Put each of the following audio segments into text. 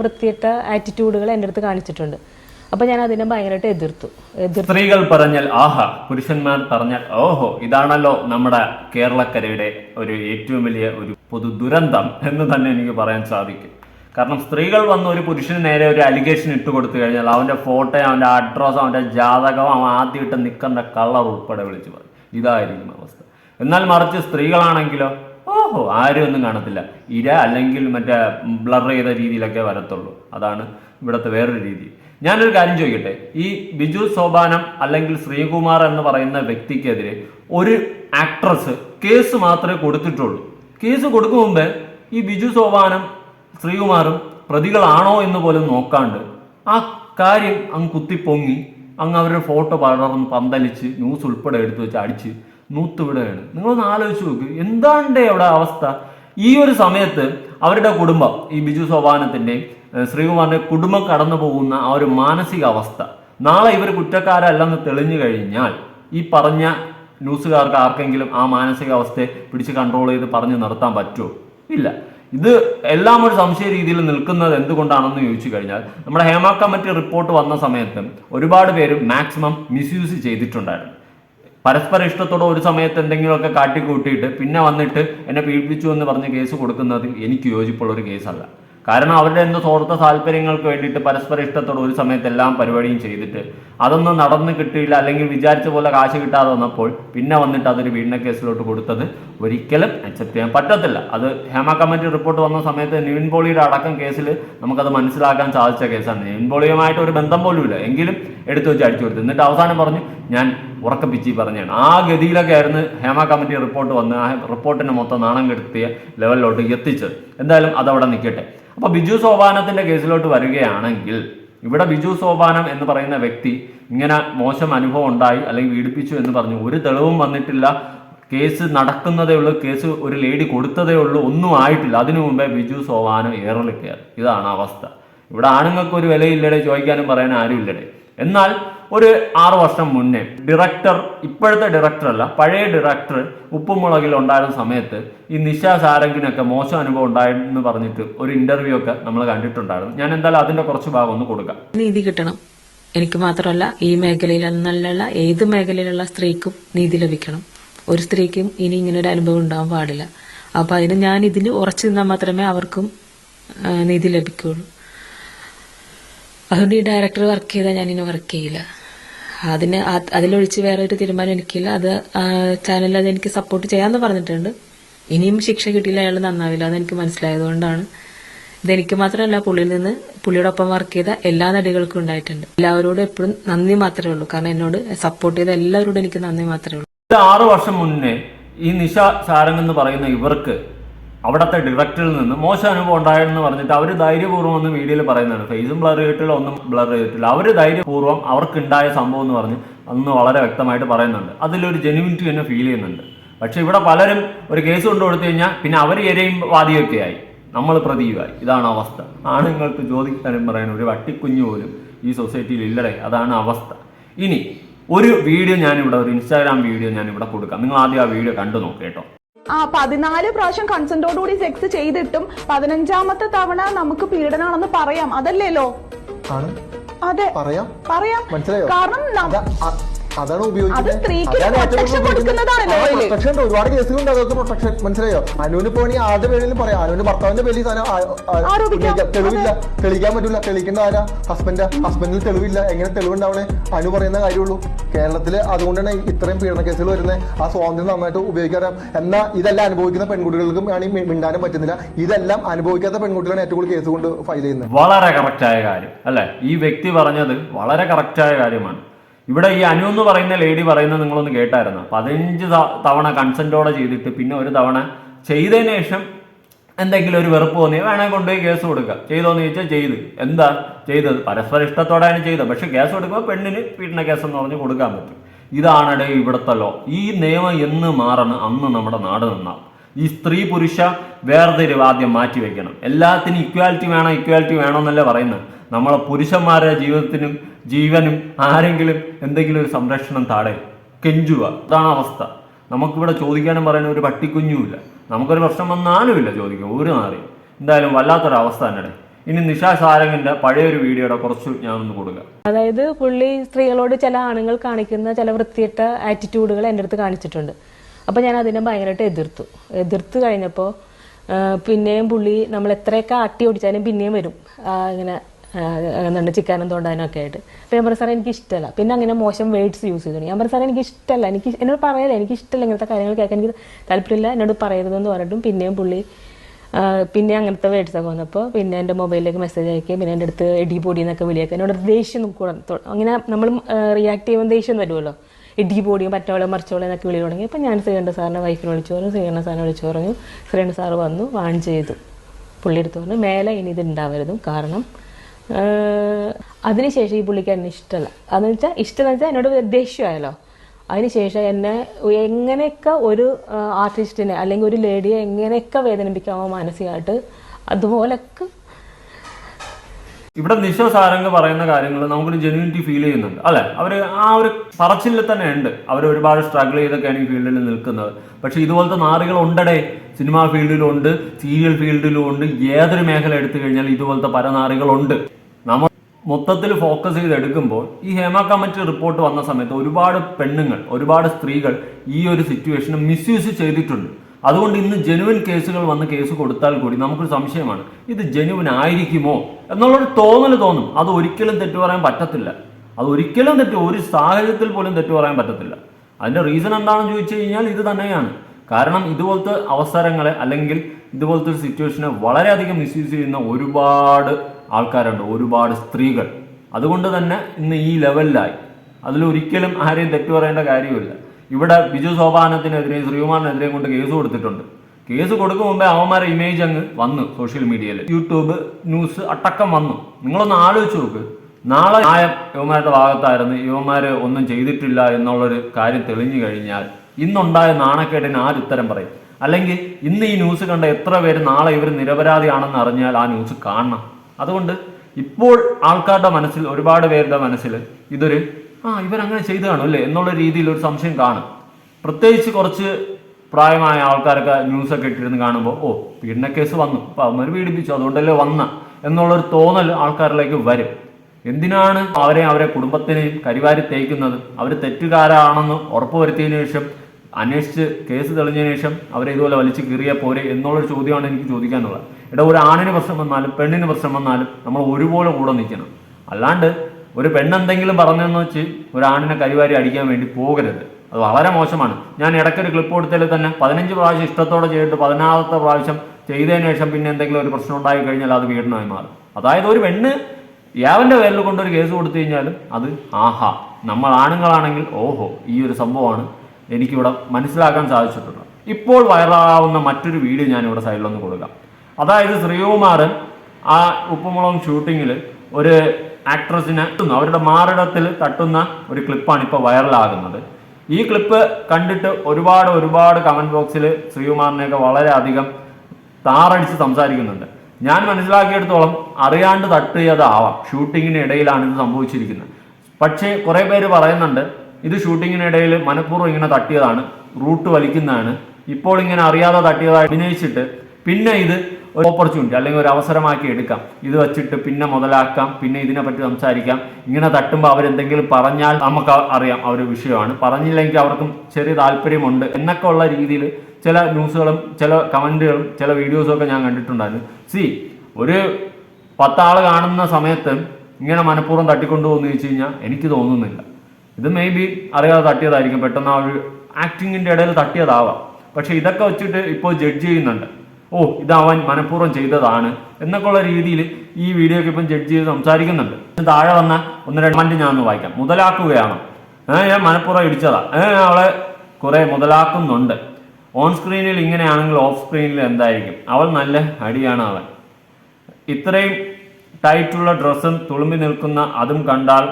വൃത്തിയിട്ട ആറ്റിറ്റ്യൂഡുകൾ എന്റെ അടുത്ത് കാണിച്ചിട്ടുണ്ട്. അപ്പൊ ഞാൻ അതിനെ ഭയങ്കരമായിട്ട് എതിർത്തു. എതിർ സ്ത്രീകൾ പറഞ്ഞാൽ ആഹാ പുരുഷന്മാർ പറഞ്ഞാൽ ഓഹോ ഇതാണല്ലോ നമ്മുടെ കേരളക്കരയുടെ ഒരു ഏറ്റവും വലിയ ഒരു പൊതു ദുരന്തം എന്ന് തന്നെ എനിക്ക് പറയാൻ സാധിക്കും. കാരണം സ്ത്രീകൾ വന്ന് ഒരു പുരുഷന് നേരെ ഒരു അലിഗേഷൻ ഇട്ട് കൊടുത്തു കഴിഞ്ഞാൽ അവന്റെ ഫോട്ടോ അവന്റെ അഡ്രസ് അവന്റെ ജാതകം അവൻ ആദ്യം ഇട്ട് നിൽക്കേണ്ട കളർ ഉൾപ്പെടെ വിളിച്ചു പറയും. ഇതായിരിക്കും അവസ്ഥ. എന്നാൽ മറിച്ച് സ്ത്രീകളാണെങ്കിലോ ഓഹോ ആരും ഒന്നും കാണത്തില്ല. ഇര അല്ലെങ്കിൽ മറ്റേ ബ്ലർ ചെയ്ത രീതിയിലൊക്കെ വരത്തുള്ളൂ. അതാണ് ഇവിടുത്തെ വേറൊരു രീതി. ഞാനൊരു കാര്യം ചോദിക്കട്ടെ? ഈ ബിജു സോപാനം അല്ലെങ്കിൽ ശ്രീകുമാർ എന്ന് പറയുന്ന വ്യക്തിക്കെതിരെ ഒരു ആക്ട്രസ് കേസ് മാത്രമേ കൊടുത്തിട്ടുള്ളൂ. കേസ് കൊടുക്കും മുമ്പേ ഈ ബിജു സോപാനം ശ്രീകുമാറും പ്രതികളാണോ എന്ന് പോലും നോക്കാണ്ട് ആ കാര്യം അങ്ങ് കുത്തിപ്പൊങ്ങി അങ്ങ് അവരുടെ ഫോട്ടോ പടർന്ന് പന്തലിച്ച് ന്യൂസ് ഉൾപ്പെടെ എടുത്തു വെച്ച് അടിച്ച് നൂത്തുവിടുകയാണ് നിങ്ങളൊന്ന് ആലോചിച്ച് നോക്ക്. എന്താണ്ടേ അവിടെ അവസ്ഥ? ഈ ഒരു സമയത്ത് അവരുടെ കുടുംബം ഈ ബിജു സോപാനത്തിന്റെയും ശ്രീകുമാറിന്റെ കുടുംബം കടന്നു പോകുന്ന ആ ഒരു മാനസിക അവസ്ഥ. നാളെ ഇവർ കുറ്റക്കാരല്ലെന്ന് തെളിഞ്ഞു കഴിഞ്ഞാൽ ഈ പറഞ്ഞ ന്യൂസുകാർക്ക് ആർക്കെങ്കിലും ആ മാനസികാവസ്ഥയെ പിടിച്ച് കൺട്രോൾ ചെയ്ത് പറഞ്ഞു നിർത്താൻ പറ്റുമോ? ഇല്ല. ഇത് എല്ലാം ഒരു സംശയ രീതിയിൽ നിൽക്കുന്നത് എന്തുകൊണ്ടാണെന്ന് ചോദിച്ചു കഴിഞ്ഞാൽ നമ്മുടെ ഹേമ കമ്മിറ്റി റിപ്പോർട്ട് വന്ന സമയത്ത് ഒരുപാട് പേര് മാക്സിമം മിസ്യൂസ് ചെയ്തിട്ടുണ്ടായിരുന്നു. പരസ്പര ഇഷ്ടത്തോടെ ഒരു സമയത്ത് എന്തെങ്കിലുമൊക്കെ കാട്ടിക്കൂട്ടിയിട്ട് പിന്നെ വന്നിട്ട് എന്നെ പീഡിപ്പിച്ചു എന്ന് പറഞ്ഞ് കേസ് കൊടുക്കുന്നത് എനിക്ക് യോജിപ്പുള്ള ഒരു കേസല്ല. കാരണം അവരുടെ എന്തോ സ്വാർത്ഥ താല്പര്യങ്ങൾക്ക് വേണ്ടിയിട്ട് പരസ്പര ഇഷ്ടത്തോടെ ഒരു സമയത്ത് എല്ലാം പരിപാടിയും ചെയ്തിട്ട് അതൊന്നും നടന്നു കിട്ടിയില്ല അല്ലെങ്കിൽ വിചാരിച്ച പോലെ കാശ് കിട്ടാതെ വന്നപ്പോൾ പിന്നെ വന്നിട്ട് അതൊരു പീഡന കേസിലോട്ട് കൊടുത്തത് ഒരിക്കലും അക്സെപ്റ്റ് ചെയ്യാൻ പറ്റത്തില്ല. അത് ഹേമ കമ്മിറ്റി റിപ്പോർട്ട് വന്ന സമയത്ത് നിവിൻ പോളിയുടെ അടക്കം കേസിൽ നമുക്കത് മനസ്സിലാക്കാൻ സാധിച്ച കേസാണ്. നിവിൻ പോളിയുമായിട്ട് ഒരു ബന്ധം പോലുമില്ല. എങ്കിലും എടുത്തു വെച്ച് അടിച്ചു കൊടുത്തു. എന്നിട്ട് അവസാനം പറഞ്ഞു ഞാൻ ഉറക്കപ്പിച്ചി പറഞ്ഞാണ് ആ ഗതിയിലൊക്കെ ആയിരുന്നു ഹേമ കമ്മിറ്റി റിപ്പോർട്ട് വന്ന് ആ റിപ്പോർട്ടിനെ മൊത്തം നാണം കെടുത്തിയ ലെവലിലോട്ട് എത്തിച്ചത്. എന്തായാലും അതവിടെ നിൽക്കട്ടെ. അപ്പോൾ ബിജു സോപാനത്തിന്റെ കേസിലോട്ട് വരികയാണെങ്കിൽ ഇവിടെ ബിജു സോപാനം എന്ന് പറയുന്ന വ്യക്തി ഇങ്ങനെ മോശം അനുഭവം ഉണ്ടായി അല്ലെങ്കിൽ പീഡിപ്പിച്ചു എന്ന് പറഞ്ഞു ഒരു തെളിവും വന്നിട്ടില്ല കേസ് നടക്കുന്നതേ ഉള്ളൂ കേസ് ഒരു ലേഡി കൊടുത്തതേ ഉള്ളൂ ഒന്നും ആയിട്ടില്ല. അതിനു മുമ്പേ ബിജു സോവാനോ ഏറൽ കയറി ഇതാണ് അവസ്ഥ. ഇവിടെ ആണുങ്ങൾക്ക് ഒരു വിലയില്ലടെ ചോദിക്കാനും പറയാനും ആരും ഇല്ലടെ എന്നാൽ ഒരു ആറു വർഷം മുന്നേ ഡയറക്ടർ ഇപ്പോഴത്തെ ഡയറക്ടർ അല്ല പഴയ ഡയറക്ടർ ഉപ്പുമുളകിൽ ഉണ്ടായിരുന്ന സമയത്ത് ഈ നിശ സാരംഗിനൊക്കെ മോശം അനുഭവം ഉണ്ടായെന്ന് പറഞ്ഞിട്ട് ഒരു ഇന്റർവ്യൂ ഒക്കെ നമ്മൾ കണ്ടിട്ടുണ്ടായിരുന്നു. ഞാൻ എന്തായാലും അതിന്റെ കുറച്ച് ഭാഗം ഒന്ന് കൊടുക്കാം. നീതി കിട്ടണം. എനിക്ക് മാത്രമല്ല ഈ മേഖലയിൽ എന്നല്ല ഏത് മേഖലയിലുള്ള സ്ത്രീക്കും നീതി ലഭിക്കണം. ഒരു സ്ത്രീക്കും ഇനി ഇങ്ങനെ ഒരു അനുഭവം ഉണ്ടാവാൻ പാടില്ല. അപ്പൊ അതിന് ഞാൻ ഇതിൽ ഉറച്ചു നിന്നാൽ മാത്രമേ അവർക്കും നീതി ലഭിക്കുകയുള്ളൂ അതുകൊണ്ട് ഈ ഡയറക്ടർ വർക്ക് ചെയ്താൽ ഞാൻ ഇനി വർക്ക് ചെയ്യില്ല. അതിന് അത് അതിലൊഴിച്ച് വേറെ ഒരു തീരുമാനം എനിക്കില്ല. അത് ചാനലിൽ അത് എനിക്ക് സപ്പോർട്ട് ചെയ്യാമെന്ന് പറഞ്ഞിട്ടുണ്ട്. ഇനിയും ശിക്ഷ കിട്ടിയില്ല അയാൾ നന്നാവില്ല അതെനിക്ക് മനസ്സിലായതുകൊണ്ടാണ്. ഇതെനിക്ക് മാത്രമല്ല പുള്ളിയിൽ നിന്ന് പുള്ളിയുടെ ഒപ്പം വർക്ക് ചെയ്ത എല്ലാ നടികൾക്കും ഉണ്ടായിട്ടുണ്ട്. എല്ലാവരോടും എപ്പോഴും നന്ദി മാത്രമേ ഉള്ളൂ. കാരണം എന്നോട് സപ്പോർട്ട് ചെയ്ത എല്ലാവരോടും എനിക്ക് നന്ദി മാത്രമേ ഉള്ളൂ. ആറു വർഷം മുന്നേ ഈ നിശ സാരംഗ് എന്ന് പറയുന്ന ഇവർക്ക് അവിടുത്തെ ഡയറക്ടറിൽ നിന്ന് മോശം അനുഭവം ഉണ്ടായെന്ന് പറഞ്ഞിട്ട് അവർ ധൈര്യപൂർവം ഒന്ന് വീഡിയോയിൽ പറയുന്നുണ്ട്. ഫേസും ബ്ലർ ചെയ്തിട്ടില്ല ഒന്നും ബ്ലർ ചെയ്തിട്ടില്ല. അവർ ധൈര്യപൂർവം അവർക്കുണ്ടായ സംഭവം എന്ന് പറഞ്ഞ് അന്ന് വളരെ വ്യക്തമായിട്ട് പറയുന്നുണ്ട്. അതിലൊരു ജെനുവിനിറ്റി തന്നെ ഫീൽ ചെയ്യുന്നുണ്ട്. പക്ഷെ ഇവിടെ പലരും ഒരു കേസ് കൊണ്ടു കൊടുത്തു കഴിഞ്ഞാൽ പിന്നെ അവർ ഇരയും വാദിയൊക്കെ ആയി നമ്മൾ പ്രതിയുമായി ഇതാണ് അവസ്ഥ. ആണുങ്ങൾക്ക് ചോദിക്കാനും പറയാൻ ഒരു വട്ടിക്കുഞ്ഞു പോലും ഈ സൊസൈറ്റിയിൽ ഇല്ലടേ. അതാണ് അവസ്ഥ. ഇനി ഒരു വീഡിയോ ഞാനിവിടെ ഒരു ഇൻസ്റ്റാഗ്രാം വീഡിയോ ഞാൻ ഇവിടെ കൊടുക്കാം. നിങ്ങൾ ആദ്യം ആ വീഡിയോ കണ്ടു നോക്ക് കേട്ടോ. ആ പതിനാല് പ്രാവശ്യം കൺസെന്റോടുകൂടി സെക്സ് ചെയ്തിട്ടും പതിനഞ്ചാമത്തെ തവണ നമുക്ക് പീഡനാണെന്ന് പറയാം. അതല്ലേലോ? ആണ്. അതെ. പറയാം. പറയാം. മനസ്സിലായോ? കാരണം അതാണ് ഉപയോഗിക്കുന്നത്. ഒരുപാട് കേസുകളുണ്ട് അതൊക്കെ പ്രൊട്ടക്ഷൻ മനസ്സിലായോ? അനുവിന് പോണി ആദ്യ പേരിലും പറയാം. അനുവിന് ഭർത്താവിന്റെ പേരിൽ. തെളിവില്ല. തെളിയിക്കാൻ പറ്റൂല. തെളിയിക്കേണ്ട ആരാ? ഹസ്ബൻഡ് ഹസ്ബൻഡിൽ തെളിവില്ല. എങ്ങനെ തെളിവുണ്ടാവണേ അനു പറയുന്ന കാര്യമുള്ളൂ. കേരളത്തിൽ അതുകൊണ്ടാണ് ഇത്രയും പീഡന കേസുകൾ വരുന്നത് ആ സ്വാതന്ത്ര്യം നന്നായിട്ട് ഉപയോഗിക്കാറ്. എന്നാൽ ഇതെല്ലാം അനുഭവിക്കുന്ന പെൺകുട്ടികൾക്കും ആണെങ്കിൽ മിണ്ടാനും പറ്റുന്നില്ല. ഇതെല്ലാം അനുഭവിക്കാത്ത പെൺകുട്ടികളാണ് ഏറ്റവും കൂടുതൽ കേസ് കൊണ്ട് ഫയൽ ചെയ്യുന്നത്. വളരെ കറക്റ്റായ കാര്യം. അല്ലെ? ഈ വ്യക്തി പറഞ്ഞത് വളരെ കറക്റ്റായ കാര്യമാണ്. ഇവിടെ ഈ അനു എന്ന് പറയുന്ന ലേഡി പറയുന്നത് നിങ്ങളൊന്ന് കേട്ടായിരുന്നു. പതിനഞ്ച് തവണ കൺസെന്റോടെ ചെയ്തിട്ട് പിന്നെ ഒരു തവണ ചെയ്തതിന് ശേഷം എന്തെങ്കിലും ഒരു വെറുപ്പ് തോന്നി വേണമെങ്കിൽ കൊണ്ടുപോയി കേസ് കൊടുക്കുക ചെയ്തോന്ന് ചോദിച്ചാൽ ചെയ്ത്. എന്താ? ചെയ്തത്. പരസ്പര ഇഷ്ടത്തോടെയാണ് ചെയ്തത്. പക്ഷെ കേസ് കൊടുക്കുമ്പോൾ പെണ്ണിന് പീഡന കേസ് എന്ന് പറഞ്ഞ് കൊടുക്കാൻ പറ്റും. ഇതാണിടെ ഇവിടുത്തെ ലോ ഈ നിയമം എന്ന് മാറണം അന്ന് നമ്മുടെ നാട് നന്നാവും ഈ സ്ത്രീ പുരുഷ വേർതിരിവ് ആദ്യം മാറ്റി വെക്കണം. എല്ലാത്തിനും ഇക്വാലിറ്റി വേണം ഇക്വാലിറ്റി വേണമെന്നല്ലേ പറയുന്നത്. നമ്മളെ പുരുഷന്മാരുടെ ജീവിതത്തിനും ജീവനും ആരെങ്കിലും എന്തെങ്കിലും ഒരു സംരക്ഷണം താഴെ കെഞ്ചുക അതാണ് അവസ്ഥ. നമുക്കിവിടെ ചോദിക്കാനും പറയാനും ഒരു പട്ടിക്കുഞ്ഞുമില്ല. നമുക്കൊരു പ്രശ്നം വന്നാലുമില്ല ചോദിക്കും ഒരു നാറിയും എന്തായാലും വല്ലാത്തൊരവസ്ഥ തന്നെ ഇനി നിഷാ സാരംഗിന്റെ പഴയൊരു വീഡിയോയുടെ കുറച്ച് ഒന്ന് കൊടുക്കാം. അതായത് പുള്ളി സ്ത്രീകളോട് ചില ആണുങ്ങൾ കാണിക്കുന്ന ചില വൃത്തിയിട്ട ആറ്റിറ്റ്യൂഡുകൾ എന്റെ അടുത്ത് കാണിച്ചിട്ടുണ്ട്. അപ്പോൾ ഞാൻ അതിനെ ഭയങ്കരമായിട്ട് എതിർത്തു. എതിർത്ത് കഴിഞ്ഞപ്പോൾ പിന്നെയും പുള്ളി നമ്മൾ എത്രയൊക്കെ ആട്ടി ഓടിച്ചാലും പിന്നെയും വരും. ഇങ്ങനെ എന്താണ് ചിക്കാനും തോണ്ടാനും ഒക്കെ ആയിട്ട്. അപ്പോൾ ഞാൻ പറഞ്ഞു എനിക്ക് ഇഷ്ടമല്ല പിന്നെ അങ്ങനെ മോശം വേർഡ്സ് യൂസ് ചെയ്തു. ഞാൻ പറഞ്ഞു എനിക്ക് ഇഷ്ടമല്ല എനിക്ക് എന്നോട് പറയല എനിക്ക് ഇഷ്ടമല്ല ഇങ്ങനത്തെ കാര്യങ്ങൾ കേൾക്കാൻ. എനിക്ക് താല്പര്യമില്ല. എന്നോട് പറയരുതെന്ന് പറഞ്ഞിട്ടും പിന്നെയും പുള്ളി പിന്നെ അങ്ങനത്തെ വേർഡ്സ് ഒക്കെ വന്നപ്പോൾ പിന്നെ എന്റെ മൊബൈലിലേക്ക് മെസ്സേജ് അയക്കുകയും പിന്നെ എന്റെ അടുത്ത് എടി പൊടി എന്നൊക്കെ വിളിയൊക്കെ എന്നോട് ദേഷ്യം കൂടെ അങ്ങനെ നമ്മൾ റിയാക്ട് ചെയ്യുമ്പോൾ ദേഷ്യം വരുമല്ലോ ഇടി പൊടിയും പറ്റവളെ മറിച്ചോളം എന്നൊക്കെ വിളി തുടങ്ങി. അപ്പം ഞാൻ ശ്രീകണ്ഠ സാറിനെ വൈഫിനെ വിളിച്ചു പറഞ്ഞു. ശ്രീകണ്ഠ സാറിനെ വിളിച്ചു പറഞ്ഞു. ശ്രീകണ്ഠ സാറ് വന്നു വാൺ ചെയ്തു. പുള്ളി എടുത്തു പറഞ്ഞു മേലെ ഇനി ഇത് ഉണ്ടാവരുതും കാരണം അതിനുശേഷം ഈ പുള്ളിക്ക് എന്നെ ഇഷ്ടമല്ല അതെന്ന് വെച്ചാൽ ഇഷ്ടം എന്ന് വെച്ചാൽ എന്നോട് ദേഷ്യമായല്ലോ. അതിനുശേഷം എന്നെ എങ്ങനെയൊക്കെ ഒരു ആർട്ടിസ്റ്റിനെ അല്ലെങ്കിൽ ഒരു ലേഡിയെ എങ്ങനെയൊക്കെ വേദനിപ്പിക്കാമോ മാനസികമായിട്ട് അതുപോലൊക്കെ. ഇവിടെ നിശ സാരംഗ് പറയുന്ന കാര്യങ്ങൾ നമുക്കൊരു ജെന്യൂനിറ്റി ഫീൽ ചെയ്യുന്നുണ്ട് അല്ലെ? അവർ ആ ഒരു പറച്ചിലിൽ തന്നെ ഉണ്ട്. അവർ ഒരുപാട് സ്ട്രഗിൾ ചെയ്തൊക്കെയാണ് ഈ ഫീൽഡിൽ നിൽക്കുന്നത്. പക്ഷെ ഇതുപോലത്തെ നാറുകൾ ഉണ്ടടേ? സിനിമാ ഫീൽഡിലും ഉണ്ട് സീരിയൽ ഫീൽഡിലും ഉണ്ട്. ഏതൊരു മേഖല എടുത്തു കഴിഞ്ഞാൽ ഇതുപോലത്തെ പല നാറുകളുണ്ട് മൊത്തത്തിൽ ഫോക്കസ് ചെയ്ത് എടുക്കുമ്പോൾ ഈ ഹേമ കമ്മിറ്റി റിപ്പോർട്ട് വന്ന സമയത്ത് ഒരുപാട് പെണ്ണുങ്ങൾ ഒരുപാട് സ്ത്രീകൾ ഈ ഒരു സിറ്റുവേഷനെ മിസ്യൂസ് ചെയ്തിട്ടുണ്ട്. അതുകൊണ്ട് ഇന്ന് ജെനുവിൻ കേസുകൾ വന്ന് കേസ് കൊടുത്താൽ കൂടി നമുക്കൊരു സംശയമാണ് ഇത് ജെനുവിൻ ആയിരിക്കുമോ എന്നുള്ളൊരു തോന്നൽ തോന്നും. അത് ഒരിക്കലും തെറ്റു പറയാൻ പറ്റത്തില്ല. അത് ഒരിക്കലും തെറ്റ് ഒരു സാഹചര്യത്തിൽ പോലും തെറ്റു പറയാൻ പറ്റത്തില്ല. അതിന്റെ റീസൺ എന്താണെന്ന് ചോദിച്ചു കഴിഞ്ഞാൽ ഇത് തന്നെയാണ്. കാരണം ഇതുപോലത്തെ അവസരങ്ങളെ അല്ലെങ്കിൽ ഇതുപോലത്തെ ഒരു സിറ്റുവേഷനെ വളരെയധികം മിസ്യൂസ് ചെയ്യുന്ന ഒരുപാട് ആൾക്കാരുണ്ട്. ഒരുപാട് സ്ത്രീകൾ. അതുകൊണ്ട് തന്നെ ഇന്ന് ഈ ലെവലിലായി. അതിലൊരിക്കലും ആരെയും തെറ്റു പറയേണ്ട കാര്യമില്ല. ഇവിടെ ബിജു സോപാനത്തിനെതിരെയും ശ്രീകുമാറിനെതിരെയും കൊണ്ട് കേസ് കൊടുത്തിട്ടുണ്ട്. കേസ് കൊടുക്കും മുമ്പേ അവന്മാരെ ഇമേജ് അങ്ങ് വന്നു സോഷ്യൽ മീഡിയയിൽ യൂട്യൂബ് ന്യൂസ് അട്ടക്കം വന്നു. നിങ്ങളൊന്ന് ആലോചിച്ച് നോക്ക്. നാളെ ന്യായം യുവമാരുടെ ഭാഗത്തായിരുന്നു. യുവമാര് ഒന്നും ചെയ്തിട്ടില്ല എന്നുള്ളൊരു കാര്യം തെളിഞ്ഞു കഴിഞ്ഞാൽ ഇന്നുണ്ടായ നാണക്കേടിന് ആരുത്തരം പറയും? അല്ലെങ്കിൽ ഇന്ന് ഈ ന്യൂസ് കണ്ട എത്ര പേര് നാളെ ഇവർ നിരപരാധിയാണെന്ന് അറിഞ്ഞാൽ ആ ന്യൂസ് കാണണം. അതുകൊണ്ട് ഇപ്പോൾ ആൾക്കാരുടെ മനസ്സിൽ ഒരുപാട് പേരുടെ മനസ്സിൽ ഇതൊരു ആ ഇവരങ്ങനെ ചെയ്തു കാണും അല്ലേ? എന്നുള്ള രീതിയിൽ ഒരു സംശയം കാണും. പ്രത്യേകിച്ച് കുറച്ച് പ്രായമായ ആൾക്കാരൊക്കെ ന്യൂസൊക്കെ ഇട്ടിരുന്ന് കാണുമ്പോൾ ഓ കേസ് വന്നു. അപ്പൊ അവന്മാർ പീഡിപ്പിച്ചു. അതുകൊണ്ടല്ലേ വന്ന? എന്നുള്ളൊരു തോന്നൽ ആൾക്കാരിലേക്ക് വരും. എന്തിനാണ് അവരെ അവരെ കുടുംബത്തിനെയും കരിവാരി തേക്കുന്നത്? അവർ തെറ്റുകാരാണെന്ന് ഉറപ്പുവരുത്തിയതിനു ശേഷം അന്വേഷിച്ച് കേസ് തെളിഞ്ഞതിനു ശേഷം അവരെ ഇതുപോലെ വലിച്ചു കീറിയാൽ പോരെ എന്നുള്ളൊരു ചോദ്യമാണ് എനിക്ക് ചോദിക്കാനുള്ളത്. ഇവിടെ ഒരു ആണിന് പ്രശ്നം വന്നാലും പെണ്ണിന് പ്രശ്നം വന്നാലും നമ്മൾ ഒരുപോലെ കൂടെ നിൽക്കണം. അല്ലാണ്ട് ഒരു പെണ്ണെന്തെങ്കിലും പറഞ്ഞെന്ന് വെച്ച് ഒരു ആണിനെ കരിവാരി അടിക്കാൻ വേണ്ടി പോകരുത്. അത് വളരെ മോശമാണ്. ഞാൻ ഇടയ്ക്കൊരു ക്ലിപ്പ് കൊടുത്തതിൽ തന്നെ പതിനഞ്ച് പ്രാവശ്യം ഇഷ്ടത്തോടെ ചെയ്തിട്ട് പതിനാറത്തെ പ്രാവശ്യം ചെയ്തതിന് ശേഷം പിന്നെ എന്തെങ്കിലും ഒരു പ്രശ്നം ഉണ്ടായി കഴിഞ്ഞാൽ അത് പീഡനമായി മാറും. അതായത് ഒരു പെണ്ണ് യാവന്റെ പേരിൽ കൊണ്ടൊരു കേസ് കൊടുത്തു കഴിഞ്ഞാലും അത് ആഹാ. നമ്മൾ ആണുങ്ങളാണെങ്കിൽ ഓഹോ ഈ ഒരു സംഭവമാണ് എനിക്കിവിടെ മനസ്സിലാക്കാൻ സാധിച്ചിട്ടുണ്ട് ഇപ്പോൾ വൈറലാവുന്ന മറ്റൊരു വീഡിയോ ഞാനിവിടെ സൈഡിലൊന്ന് കൊടുക്കാം. അതായത് ശ്രീകുമാരൻ ആ ഉപ്പുമുളകും ഷൂട്ടിങ്ങിൽ ഒരു ആക്ട്രസിനെ അവരുടെ മാറിടത്തിൽ തട്ടുന്ന ഒരു ക്ലിപ്പാണ് ഇപ്പോൾ വൈറലാകുന്നത് ഈ ക്ലിപ്പ് കണ്ടിട്ട് ഒരുപാട് ഒരുപാട് കമന്റ് ബോക്സിൽ ശ്രീകുമാറിനെയൊക്കെ വളരെയധികം താറടിച്ച് സംസാരിക്കുന്നുണ്ട്. ഞാൻ മനസ്സിലാക്കിയെടുത്തോളം അറിയാണ്ട് തട്ടിയതാവാം. ഷൂട്ടിങ്ങിന് ഇടയിലാണ് ഇത് സംഭവിച്ചിരിക്കുന്നത്. പക്ഷേ കുറേ പേര് പറയുന്നുണ്ട് ഇത് ഷൂട്ടിങ്ങിനിടയിൽ മനഃപൂർവം ഇങ്ങനെ തട്ടിയതാണ് റൂട്ട് വലിക്കുന്നതാണ്. ഇപ്പോൾ ഇങ്ങനെ അറിയാതെ തട്ടിയതായി അഭിനയിച്ചിട്ട് പിന്നെ ഇത് ഒരു ഓപ്പർച്യൂണിറ്റി അല്ലെങ്കിൽ ഒരു അവസരമാക്കി എടുക്കാം. ഇത് വെച്ചിട്ട് പിന്നെ മുതലാക്കാം പിന്നെ ഇതിനെ പറ്റി സംസാരിക്കാം. ഇങ്ങനെ തട്ടുമ്പോൾ അവരെന്തെങ്കിലും പറഞ്ഞാൽ നമുക്ക് അറിയാം ഒരു വിഷയമാണ്. പറഞ്ഞില്ലെങ്കിൽ അവർക്കും ചെറിയ താല്പര്യമുണ്ട്. എന്നൊക്കെ ഉള്ള രീതിയിൽ ചില ന്യൂസുകളും ചില കമന്റുകളും ചില വീഡിയോസും ഒക്കെ ഞാൻ കണ്ടിട്ടുണ്ടായിരുന്നു. സി ഒരു പത്താൾ കാണുന്ന സമയത്ത് ഇങ്ങനെ മനഃപൂർവം തട്ടിക്കൊണ്ടുപോകുന്നു ചോദിച്ചു കഴിഞ്ഞാൽ എനിക്ക് തോന്നുന്നില്ല. ഇത് മേ ബി അറിയാതെ തട്ടിയതായിരിക്കും. പെട്ടെന്ന് ആ ഒരു ആക്ടിങ്ങിന്റെ ഇടയിൽ തട്ടിയതാവാം. പക്ഷേ ഇതൊക്കെ വെച്ചിട്ട് ഇപ്പോൾ ജഡ്ജ് ചെയ്യുന്നുണ്ട്. ഓ ഇതവൻ മനഃപൂർവം ചെയ്തതാണ് എന്നൊക്കെയുള്ള രീതിയിൽ ഈ വീഡിയോ ഒക്കെ ഇപ്പം ജഡ്ജ് ചെയ്ത് സംസാരിക്കുന്നുണ്ട്. താഴെ വന്ന ഒന്ന് രണ്ട് മന്റ് ഞാൻ ഒന്ന് വായിക്കാം. മുതലാക്കുകയാണ്? ഏഹ് ഞാൻ മനഃപൂർവം ഇടിച്ചതാ. ഏഹ് അവളെ കുറെ മുതലാക്കുന്നുണ്ട്. ഓൺ സ്ക്രീനിൽ ഇങ്ങനെയാണെങ്കിൽ ഓഫ് സ്ക്രീനിൽ എന്തായിരിക്കും? അവൾ നല്ല അടിയാണ് അവൻ. ഇത്രയും ടൈറ്റുള്ള ഡ്രസ്സും തുളുമ്പി നിൽക്കുന്ന അതും കണ്ടാൽ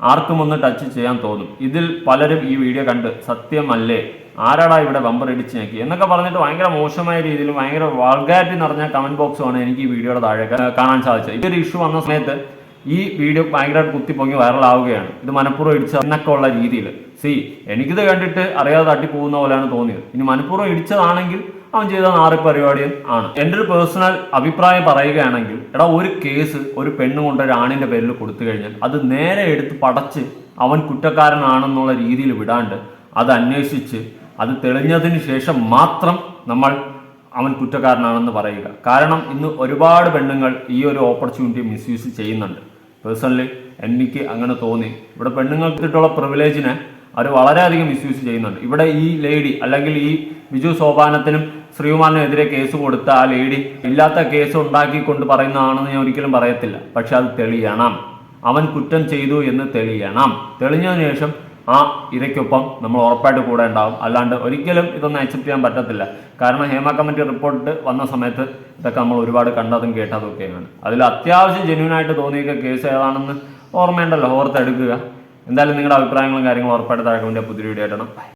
ആർക്കും ഒന്ന് ടച്ച് ചെയ്യാൻ തോന്നും. ഇതിൽ പലരും ഈ വീഡിയോ കണ്ട് സത്യമല്ലേ? ആരാടാ ഇവിടെ ബമ്പർ ഇടിച്ച് ഞെക്കി? എന്നൊക്കെ പറഞ്ഞിട്ട് ഭയങ്കര മോശമായ രീതിയിൽ ഭയങ്കര വൾഗാരിറ്റി നിറഞ്ഞ കമന്റ് ബോക്സുമാണ് എനിക്ക് ഈ വീഡിയോയുടെ താഴെ കാണാൻ സാധിച്ചത്. ഇതൊരു ഇഷ്യൂ വന്ന സമയത്ത് ഈ വീഡിയോ ഭയങ്കരമായിട്ട് കുത്തിപ്പൊങ്ങി വൈറലാവുകയാണ് ഇത് മനഃപൂർവം ഇടിച്ച എന്നൊക്കെ ഉള്ള രീതിയിൽ സി എനിക്കിത് കണ്ടിട്ട് അറിയാതെ തട്ടി പോകുന്ന പോലെയാണ് തോന്നിയത്. ഇനി മനഃപൂർവം ഇടിച്ചതാണെങ്കിൽ അവൻ ചെയ്ത നാറി പരിപാടിയും ആണ്. എന്റെ ഒരു പേഴ്സണൽ അഭിപ്രായം പറയുകയാണെങ്കിൽ എടാ ഒരു കേസ് ഒരു പെണ്ണ് കൊണ്ട് ഒരു ആണിന്റെ പേരിൽ കൊടുത്തു കഴിഞ്ഞാൽ അത് നേരെ എടുത്ത് പടച്ച് അവൻ കുറ്റക്കാരനാണെന്നുള്ള രീതിയിൽ വിടാണ്ട് അത് അന്വേഷിച്ച് അത് തെളിഞ്ഞതിന് ശേഷം മാത്രം നമ്മൾ അവൻ കുറ്റക്കാരനാണെന്ന് പറയുക. കാരണം ഇന്ന് ഒരുപാട് പെണ്ണുങ്ങൾ ഈ ഒരു ഓപ്പർച്യൂണിറ്റി മിസ്യൂസ് ചെയ്യുന്നുണ്ട്. പേഴ്സണലി എനിക്ക് അങ്ങനെ തോന്നി. ഇവിടെ പെണ്ണുങ്ങൾക്ക് കിട്ടുള്ള പ്രിവിലേജിനെ അവർ വളരെയധികം മിസ്യൂസ് ചെയ്യുന്നുണ്ട്. ഇവിടെ ഈ ലേഡി അല്ലെങ്കിൽ ഈ ബിജു സോപാനത്തിനും ശ്രീകുമാറിനെതിരെ കേസ് കൊടുത്ത ആ ലേഡി ഇല്ലാത്ത കേസ് ഉണ്ടാക്കിക്കൊണ്ട് പറയുന്നതാണെന്ന് ഞാൻ ഒരിക്കലും പറയത്തില്ല. പക്ഷെ അത് തെളിയണം. അവൻ കുറ്റം ചെയ്തു എന്ന് തെളിയണം. തെളിഞ്ഞതിന് ശേഷം ആ ഇരയ്ക്കൊപ്പം നമ്മൾ ഉറപ്പായിട്ട് കൂടെ ഉണ്ടാവും. അല്ലാണ്ട് ഒരിക്കലും ഇതൊന്നും അക്സെപ്റ്റ് ചെയ്യാൻ പറ്റത്തില്ല. കാരണം ഹേമ കമ്മിറ്റി റിപ്പോർട്ട് വന്ന സമയത്ത് ഇതൊക്കെ നമ്മൾ ഒരുപാട് കണ്ടതും കേട്ടതും ഒക്കെയാണ് അതിൽ അത്യാവശ്യം ജെന്യൂൻ ആയിട്ട് തോന്നിയ കേസ് ഏതാണെന്ന് ഓർമ്മയുണ്ടല്ലോ. ഓർത്തെടുക്കുക. എന്തായാലും നിങ്ങളുടെ അഭിപ്രായങ്ങളും കാര്യങ്ങളും ഉറപ്പായിട്ട് താഴെ പുതിയ വീഡിയോ ആയിട്ടാണ്